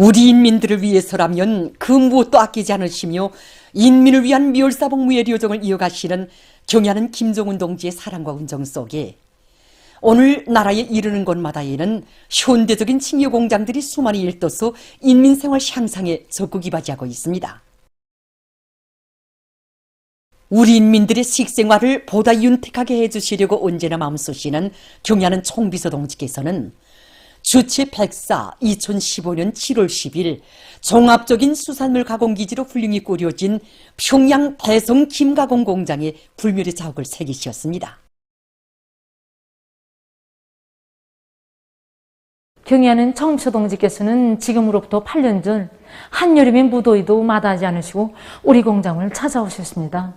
우리 인민들을 위해서라면 그 무엇도 아끼지 않으시며 인민을 위한 멸사복무의 료정을 이어가시는 경야는 김정은 동지의 사랑과 운정 속에 오늘 나라에 이르는 곳마다에는 현대적인 칭여 공장들이 수많이 일떠서 인민 생활 향상에 적극 이바지하고 있습니다. 우리 인민들의 식생활을 보다 윤택하게 해주시려고 언제나 마음쓰시는 경야는 총비서 동지께서는 주체 104 2015년 7월 10일 종합적인 수산물 가공기지로 훌륭히 꾸려진 평양 대성 김가공 공장에 불멸의 자욱을 새기셨습니다. 경의하는 청비서 동지께서는 지금으로부터 8년 전 한여름의 무더위도 마다하지 않으시고 우리 공장을 찾아오셨습니다.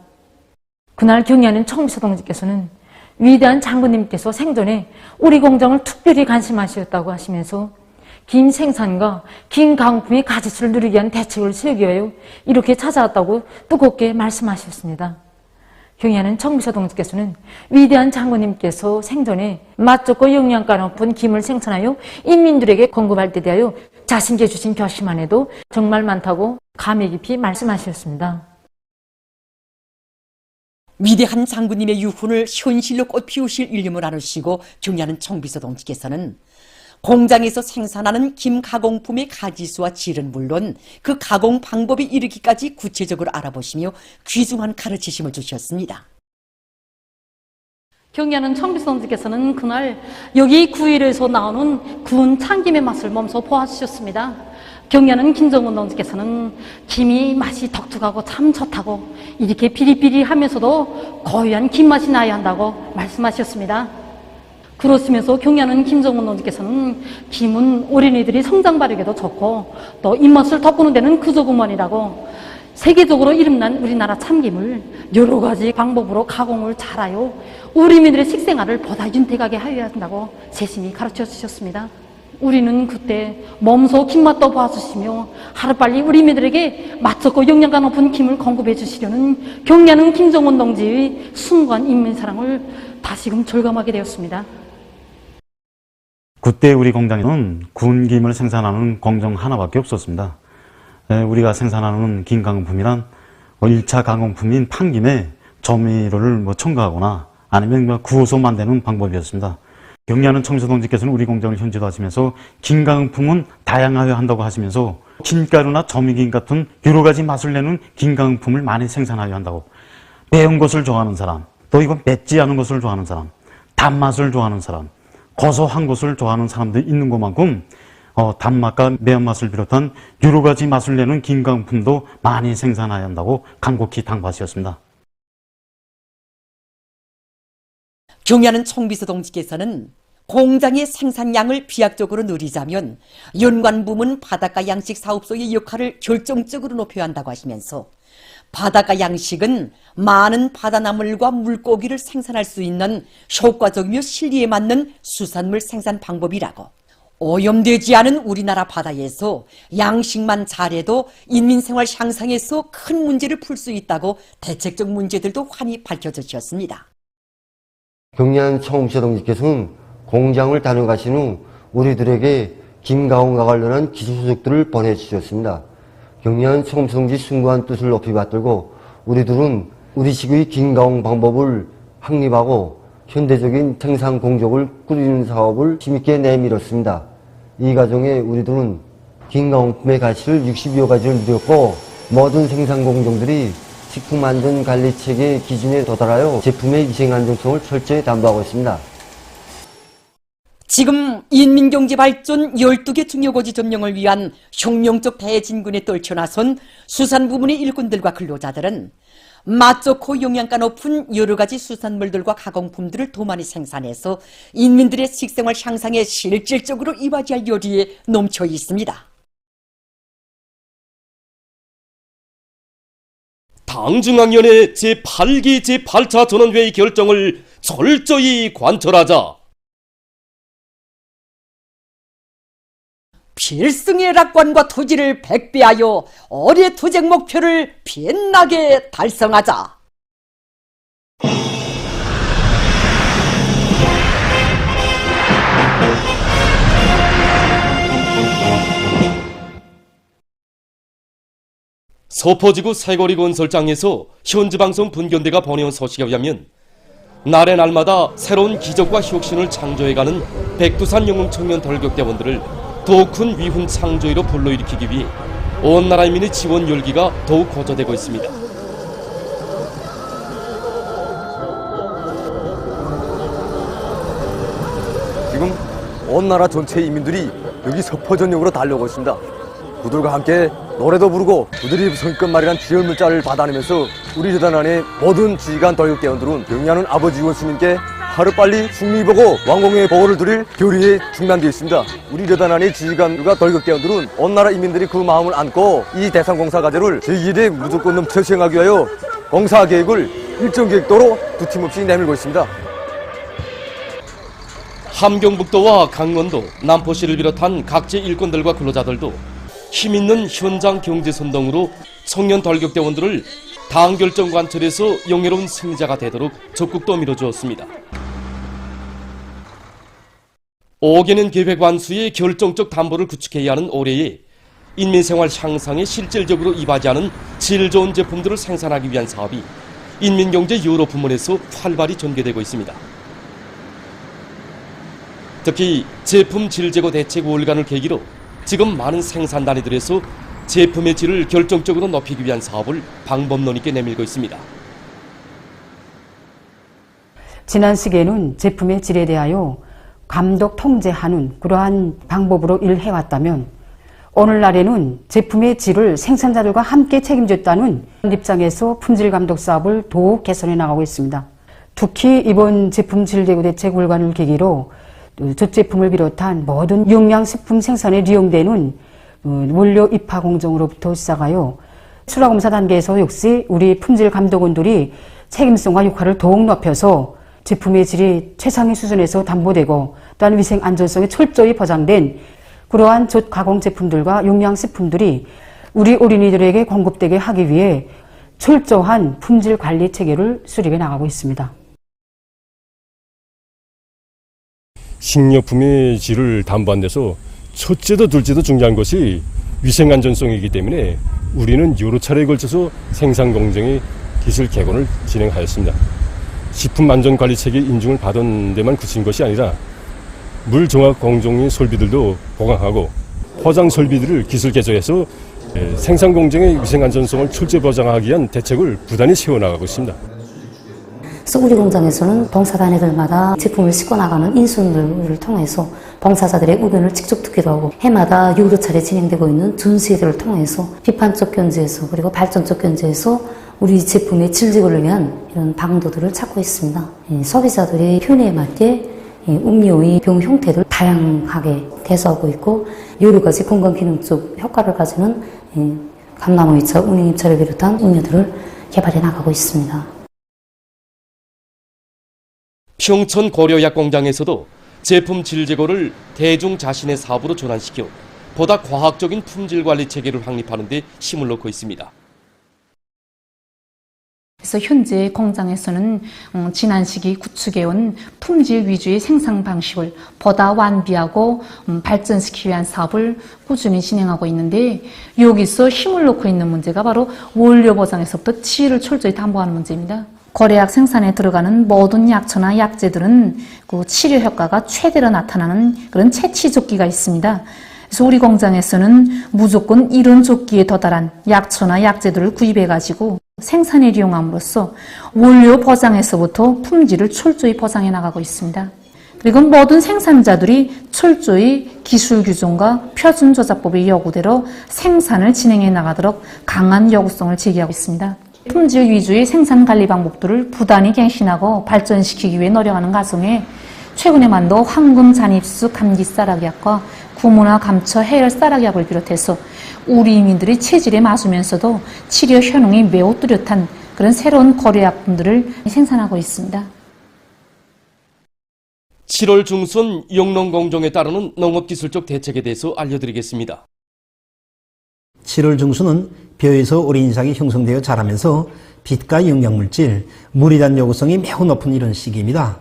그날 경의하는 청비서 동지께서는 위대한 장군님께서 생전에 우리 공장을 특별히 관심하셨다고 하시면서 긴 생산과 긴 가공품의 가지수를 누리기 위한 대책을 세우기 위하여 이렇게 찾아왔다고 뜨겁게 말씀하셨습니다. 경의하는 청비서 동지께서는 위대한 장군님께서 생전에 맛 좋고 영양가 높은 김을 생산하여 인민들에게 공급할 때 대하여 자신께 주신 결심만 해도 정말 많다고 감회 깊이 말씀하셨습니다. 위대한 장군님의 유훈을 현실로 꽃피우실 일념을 나누시고 경의하는 총비서 동지께서는 공장에서 생산하는 김 가공품의 가지수와 질은 물론 그 가공 방법에 이르기까지 구체적으로 알아보시며 귀중한 가르치심을 주셨습니다. 경의하는 청비서 동지께서는 그날 여기 구일에서 나오는 구운 참김의 맛을 몸소 보아주셨습니다. 경의하는 김정은 동지께서는 김이 맛이 독특하고 참 좋다고 이렇게 비리비리하면서도 고유한 김 맛이 나야 한다고 말씀하셨습니다. 그렇으면서 경의하는 김정은 동지께서는 김은 어린이들이 성장 발육에도 좋고 또 입맛을 돋구는 데는 그저그만이라고 세계적으로 이름난 우리나라 참김을 여러 가지 방법으로 가공을 잘하여 우리 민들의 식생활을 보다 윤택하게 하여야 한다고 세심히 가르쳐 주셨습니다. 우리는 그때 몸소 김맛도 봐주시며 하루빨리 우리민들에게 맛좋고 영양가 높은 김을 공급해 주시려는 경례하는 김정은 동지의 순간 인민사랑을 다시금 절감하게 되었습니다. 그때 우리 공장에는 구운 김을 생산하는 공정 하나밖에 없었습니다. 에, 우리가 생산하는 김 가공품이란 1차 가공품인 판김에 조미료를 뭐 첨가하거나 아니면 뭐 구워서 만드는 방법이었습니다. 경리하는 청소 동지께서는 우리 공장을 현지도 하시면서 김 가공품은 다양하게 한다고 하시면서 김가루나 조미김 같은 여러 가지 맛을 내는 김 가공품을 많이 생산하려 한다고 매운 것을 좋아하는 사람, 또 이건 맵지 않은 것을 좋아하는 사람, 단맛을 좋아하는 사람, 고소한 것을 좋아하는 사람들이 있는 것만큼 어, 단맛과 매운맛을 비롯한 여러 가지 맛을 내는 김가품도 많이 생산해야 한다고 간곡히 당부하셨습니다. 경야는 총비서 동지께서는 공장의 생산량을 비약적으로 누리자면 연관 부문 바닷가 양식 사업소의 역할을 결정적으로 높여야 한다고 하시면서 바닷가 양식은 많은 바다나물과 물고기를 생산할 수 있는 효과적이며 실리에 맞는 수산물 생산 방법이라고 오염되지 않은 우리나라 바다에서 양식만 잘해도 인민생활 향상에서 큰 문제를 풀 수 있다고 대책적 문제들도 환히 밝혀주셨습니다. 경리한 청음시 동지께서는 공장을 다녀가신 후 우리들에게 김가온과 관련한 기술 소식들을 보내주셨습니다. 경리한 청음시 동지 숭고한 뜻을 높이 받들고 우리들은 우리식의 김가온 방법을 확립하고 현대적인 생산 공정을 꾸리는 사업을 힘있게 내밀었습니다. 이 과정에 우리들은 김가온품의 가치를 60여 가지를 누렸고 모든 생산 공정들이 식품 안전 관리 체계 기준에 도달하여 제품의 위생 안정성을 철저히 담보하고 있습니다. 지금 인민경제 발전 12개 중요고지 점령을 위한 혁명적 대진군에 떨쳐나선 수산 부문의 일꾼들과 근로자들은 맛 좋고 영양가 높은 여러 가지 수산물들과 가공품들을 더 많이 생산해서 인민들의 식생활 향상에 실질적으로 이바지할 요리에 넘쳐 있습니다. 당중앙위원회 제8기 제8차 전원회의 결정을 철저히 관철하자. 필승의 낙관과 토지를 백배하여 어뢰 투쟁 목표를 빛나게 달성하자. 서포지구 새거리 건설장에서 현지방송 분견대가 보내온 소식에 의하면 날의 날마다 새로운 기적과 혁신을 창조해가는 백두산 영웅 청년 돌격대원들을 더큰 위훈 창조위로 불러일으키기 위해 온 나라 인민의 지원 열기가 더욱 고조되고 있습니다. 지금 온 나라 전체 이민들이 여기 서포전역으로 달려오고 있습니다. 그들과 함께 노래도 부르고 그들이 성껏 말이란 지원 문자를 받아내면서 우리 재단 안에 모든 지휘관 돌격대원들은 경의하는 아버지 원수님께 하루빨리 승리 보고 왕공의 보호를 드릴 결의에 중단되어 있습니다. 우리 재단 안의 지휘관과 돌격대원들은 온 나라 이민들이 그 마음을 안고 이 대상공사 과제를 제2대 무조건 넘쳐 수행하기 위하여 공사 계획을 일정 계획도로 두 팀 없이 내밀고 있습니다. 함경북도와 강원도, 남포시를 비롯한 각지 일꾼들과 근로자들도 힘있는 현장 경제 선동으로 청년 돌격대원들을 당 결정 관철에서 영예로운 승자가 되도록 적극 도 밀어 주었습니다. 5개년 계획 완수의 결정적 담보를 구축해야 하는 올해에 인민생활 향상에 실질적으로 이바지하는 질 좋은 제품들을 생산하기 위한 사업이 인민경제 여러 부문에서 활발히 전개되고 있습니다. 특히 제품 질 제고 대책 월간을 계기로 지금 많은 생산 단위들에서 제품의 질을 결정적으로 높이기 위한 사업을 방법론 있게 내밀고 있습니다. 지난 시기에는 제품의 질에 대하여 감독 통제하는 그러한 방법으로 일해왔다면 오늘날에는 제품의 질을 생산자들과 함께 책임졌다는 입장에서 품질 감독 사업을 더욱 개선해 나가고 있습니다. 특히 이번 제품 질 제고 대책 월간을 계기로 저 제품을 비롯한 모든 영양식품 생산에 이용되는 어, 원료 입하 공정으로부터 시작하여 수라검사 단계에서 역시 우리 품질 감독원들이 책임성과 역할을 더욱 높여서 제품의 질이 최상의 수준에서 담보되고 또한 위생 안전성이 철저히 보장된 그러한 젖 가공 제품들과 영양식품들이 우리 어린이들에게 공급되게 하기 위해 철저한 품질 관리 체계를 수립해 나가고 있습니다. 식료품의 질을 담보한 데서 첫째도 둘째도 중요한 것이 위생 안전성이기 때문에 우리는 여러 차례에 걸쳐서 생산 공정의 기술 개선을 진행하였습니다. 식품 안전 관리 체계 인증을 받은 데만 그친 것이 아니라 물 정화 공정의 설비들도 보강하고 포장 설비들을 기술 개조해서 에, 생산 공정의 위생 안전성을 철저히 보장하기 위한 대책을 부단히 세워나가고 있습니다. 우리 공장에서는 봉사단위들마다 제품을 싣고 나가는 인수들을 통해서 봉사자들의 의견을 직접 듣기도 하고 해마다 여러 차례 진행되고 있는 전시회들을 통해서 비판적 견제에서 그리고 발전적 견제에서 우리 제품의 질직을 위한 이런 방도들을 찾고 있습니다. 이 소비자들의 편의에 맞게 이 음료의 병 형태를 다양하게 개소하고 있고 여러 가지 건강 기능적 효과를 가지는 이 감나무이차, 운행입차를 비롯한 음료들을 개발해 나가고 있습니다. 평천 고려약 공장에서도 제품 질 제고를 대중 자신의 사업으로 전환시켜 보다 과학적인 품질 관리 체계를 확립하는 데 힘을 넣고 있습니다. 그래서 현재 공장에서는 음, 지난 시기 구축해온 품질 위주의 생산 방식을 보다 완비하고 음, 발전시키기 위한 사업을 꾸준히 진행하고 있는데 여기서 힘을 놓고 있는 문제가 바로 원료 보장에서부터 질을 철저히 담보하는 문제입니다. 거래약 생산에 들어가는 모든 약초나 약재들은 그 치료 효과가 최대로 나타나는 그런 채취 조끼가 있습니다. 그래서 우리 공장에서는 무조건 이런 조끼에 도달한 약초나 약재들을 구입해가지고 생산에 이용함으로써 원료 보장에서부터 품질을 철저히 보장해 나가고 있습니다. 그리고 모든 생산자들이 철저히 기술 규정과 표준 조작법의 요구대로 생산을 진행해 나가도록 강한 요구성을 제기하고 있습니다. 품질 위주의 생산 관리 방법들을 부단히 갱신하고 발전시키기 위해 노력하는 과정에 최근에 만도 황금 잔입수 감기 쌀약약과 구모나 감초 해열 쌀약약을 비롯해서 우리 이민들이 체질에 맞으면서도 치료 효능이 매우 뚜렷한 그런 새로운 고려약품들을 생산하고 있습니다. 7월 중순 영농공정에 따르는 농업기술적 대책에 대해서 알려드리겠습니다. 7월 중순은 벼에서 어린 이상이 형성되어 자라면서 빛과 영양물질, 물에 대한 요구성이 매우 높은 이런 시기입니다.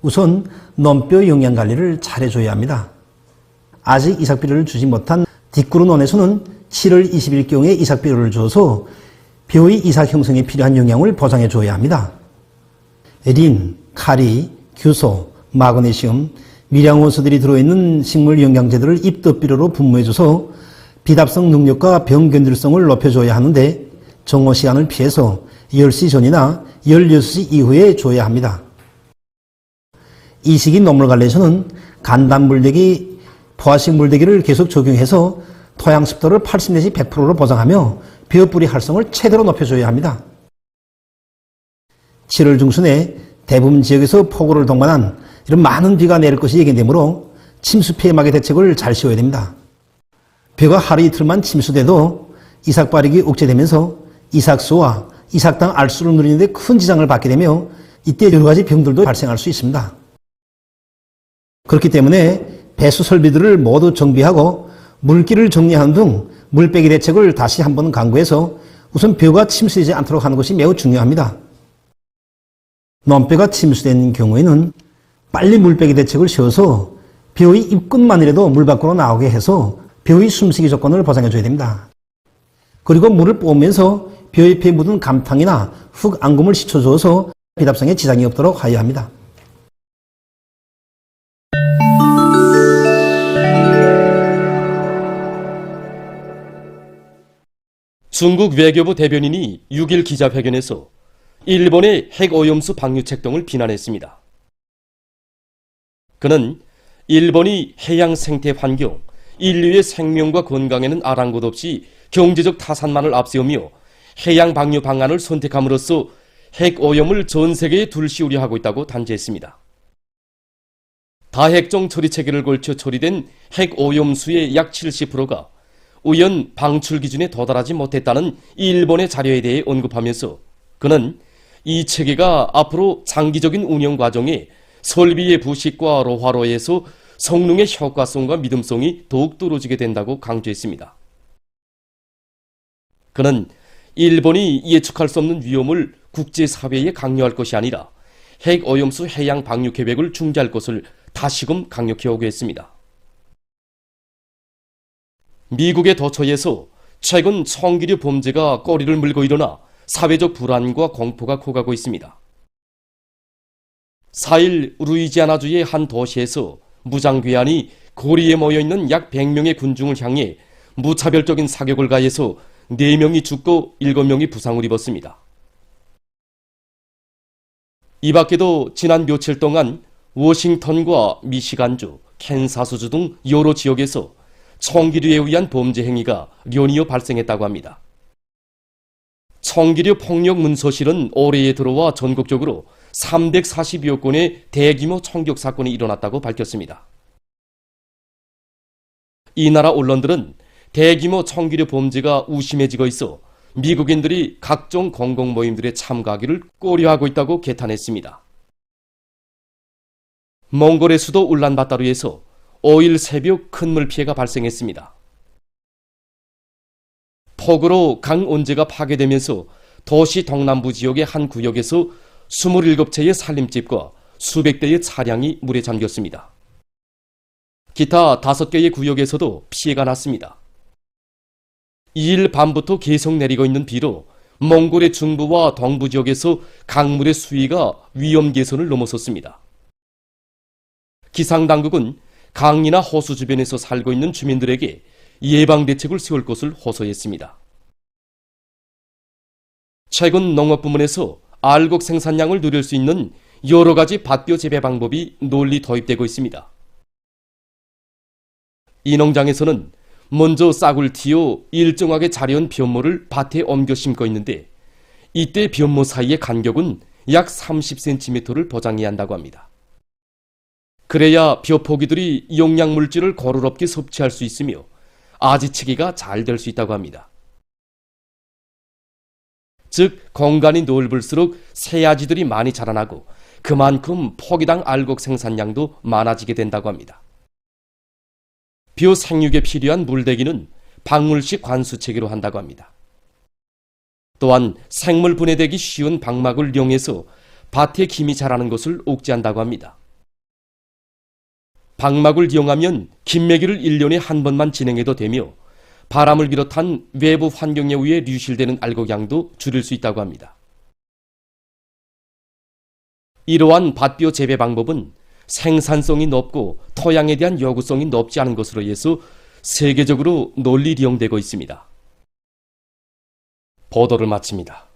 우선 논뼈 영양 관리를 잘해줘야 합니다. 아직 이삭비료를 주지 못한 뒷구루 논에서는 7월 20일경에 이삭비료를 줘서 벼의 이삭 형성에 필요한 영양을 보장해 줘야 합니다. 린, 카리, 규소, 마그네슘, 미량 원소들이 들어있는 식물 영양제들을 입덧비료로 분무해줘서 비답성 능력과 병견들성을 높여줘야 하는데 정오 시간을 피해서 10시 전이나 16시 이후에 줘야 합니다. 이 시기 녹물관리에서는 간단 물대기, 포화식 물대기를 계속 적용해서 토양 습도를 80 내지 100%로 보장하며 벼뿌리 활성을 최대로 높여줘야 합니다. 7월 중순에 대부분 지역에서 폭우를 동반한 이런 많은 비가 내릴 것이 예견되므로 침수 피해 막의 대책을 잘 세워야 됩니다. 벼가 하루 이틀만 침수돼도 이삭 발육이 억제되면서 이삭수와 이삭당 알수를 누리는데 큰 지장을 받게 되며 이때 여러 가지 병들도 발생할 수 있습니다. 그렇기 때문에 배수 설비들을 모두 정비하고 물길을 정리하는 등 물빼기 대책을 다시 한번 강구해서 우선 벼가 침수되지 않도록 하는 것이 매우 중요합니다. 논뼈가 침수된 경우에는 빨리 물빼기 대책을 세워서 벼의 입끝만이라도 물 밖으로 나오게 해서 벼의 숨쉬기 조건을 보장해 줘야 됩니다. 그리고 물을 뿜으면서 벼 옆에 묻은 감탕이나 흙 앙금을 씻어줘서 비답성에 지장이 없도록 하여야 합니다. 중국 외교부 대변인이 6일 기자회견에서 일본의 핵오염수 방류책 등을 비난했습니다. 그는 일본이 해양 생태 환경, 인류의 생명과 건강에는 아랑곳 없이 경제적 타산만을 앞세우며 해양 방류 방안을 선택함으로써 핵 오염을 전 세계에 둘시우려 하고 있다고 단죄했습니다. 다핵종 처리 체계를 걸쳐 처리된 핵 오염수의 약 70%가 우연 방출 기준에 도달하지 못했다는 일본의 자료에 대해 언급하면서 그는 이 체계가 앞으로 장기적인 운영 과정에 설비의 부식과 로화로에서 성능의 효과성과 믿음성이 더욱 떨어지게 된다고 강조했습니다. 그는 일본이 예측할 수 없는 위험을 국제사회에 강요할 것이 아니라 핵 오염수 해양 방류 계획을 중지할 것을 다시금 강력히 요구했습니다. 미국의 도처에서 최근 성기류 범죄가 꼬리를 물고 일어나 사회적 불안과 공포가 커가고 있습니다. 4일 루이지아나주의 한 도시에서 무장괴한이 거리에 모여있는 약 100명의 군중을 향해 무차별적인 사격을 가해서 4명이 죽고 7명이 부상을 입었습니다. 이 밖에도 지난 며칠 동안 워싱턴과 미시간주, 캔사스주 등 여러 지역에서 총기류에 의한 범죄 행위가 연이어 발생했다고 합니다. 총기류 폭력 문서실은 올해에 들어와 전국적으로 340여 건의 대규모 총격 사건이 일어났다고 밝혔습니다. 이 나라 언론들은 대규모 총기류 범죄가 우심해지고 있어 미국인들이 각종 공공 모임들에 참가하기를 고려하고 있다고 개탄했습니다. 몽골의 수도 울란바타르에서 5일 새벽 큰물 피해가 발생했습니다. 폭우로 강 온재가 파괴되면서 도시 동남부 지역의 한 구역에서 27채의 살림집과 수백 대의 차량이 물에 잠겼습니다. 기타 5개의 구역에서도 피해가 났습니다. 2일 밤부터 계속 내리고 있는 비로 몽골의 중부와 동부 지역에서 강물의 수위가 위험 계선을 넘어섰습니다. 기상당국은 강이나 호수 주변에서 살고 있는 주민들에게 예방 대책을 세울 것을 호소했습니다. 최근 농업 부문에서 알곡 생산량을 누릴 수 있는 여러 가지 밭bio 재배 방법이 논리 도입되고 있습니다. 이 농장에서는 먼저 싹을 틔어 일정하게 자리온 변모를 밭에 옮겨 심고 있는데 이때 변모 사이의 간격은 약 30cm를 보장해야 한다고 합니다. 그래야 벼포기들이 용량물질을 고루롭게 섭취할 수 있으며 아지치기가 잘 될 수 있다고 합니다. 즉 공간이 넓을수록 새아지들이 많이 자라나고 그만큼 포기당 알곡 생산량도 많아지게 된다고 합니다. 벼 생육에 필요한 물대기는 박물식 관수 체계로 한다고 합니다. 또한 생물 분해되기 쉬운 방막을 이용해서 밭에 김이 자라는 것을 옥죄한다고 합니다. 방막을 이용하면 김매기를 1년에 한 번만 진행해도 되며 바람을 비롯한 외부 환경에 의해 류실되는 알곡량도 줄일 수 있다고 합니다. 이러한 밭비료 재배 방법은 생산성이 높고 토양에 대한 요구성이 높지 않은 것으로 해서 세계적으로 널리 이용되고 있습니다. 보도를 마칩니다.